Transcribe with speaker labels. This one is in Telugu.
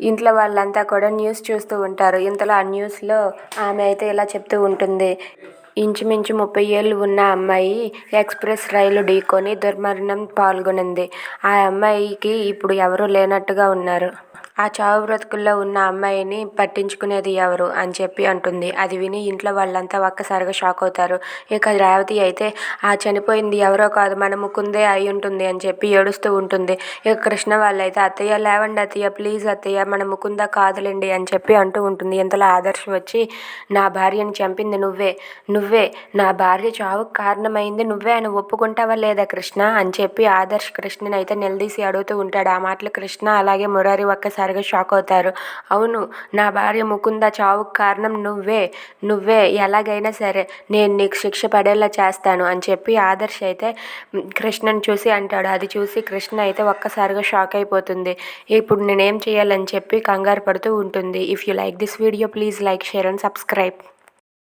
Speaker 1: ఇంట్లో వాళ్ళంతా కూడా న్యూస్ చూస్తూ ఉంటారు. ఇంతలో ఆ న్యూస్లో ఆమె అయితే ఇలా చెప్తూ ఉంటుంది. ఇంచుమించు ముప్పై ఏళ్ళు ఉన్న అమ్మాయి ఎక్స్ప్రెస్ రైలు ఢీకొని దుర్మరణం పాల్గొనింది. ఆ అమ్మాయికి ఇప్పుడు ఎవరూ లేనట్టుగా ఉన్నారు. ఆ చావు బ్రతుకుల్లో ఉన్న అమ్మాయిని పట్టించుకునేది ఎవరు అని చెప్పి అంటుంది. అది విని ఇంట్లో వాళ్ళంతా ఒక్కసారిగా షాక్ అవుతారు. ఇక రేవతి అయితే ఆ చనిపోయింది ఎవరో కాదు మన ముకుందే అయి ఉంటుంది అని చెప్పి ఏడుస్తూ ఉంటుంది. ఇక కృష్ణ వాళ్ళైతే అత్తయ్య లేవండి అత్తయ్య ప్లీజ్ అత్తయ్య మన ముకుంద కాదులేండి అని చెప్పి అంటూ ఉంటుంది. ఇంతలో ఆదర్శ్ వచ్చి నా భార్యను చంపింది నువ్వే నువ్వే నా భార్య చావుకు కారణమైంది నువ్వే అని ఒప్పుకుంటావా లేదా కృష్ణ? అని చెప్పి ఆదర్శ్ కృష్ణని అయితే నిలదీసి అడుగుతూ ఉంటాడు. ఆ మాటలు కృష్ణ అలాగే మురారి ఒక్కసారి ఒక్కసారిగా షాక్ అవుతారు. అవును నా భార్య ముకుంద చావుకు కారణం నువ్వే. నువ్వే ఎలాగైనా సరే నేను నీకు శిక్ష పడేలా చేస్తాను అని చెప్పి ఆదర్శ్ అయితే కృష్ణను కృష్ణని చూసి అంటాడు. అది చూసి కృష్ణ అయితే ఒక్కసారిగా షాక్ అయిపోతుంది. ఇప్పుడు నేనేం చేయాలని చెప్పి కంగారు పడుతూ ఉంటుంది. If you like this video please like share and subscribe.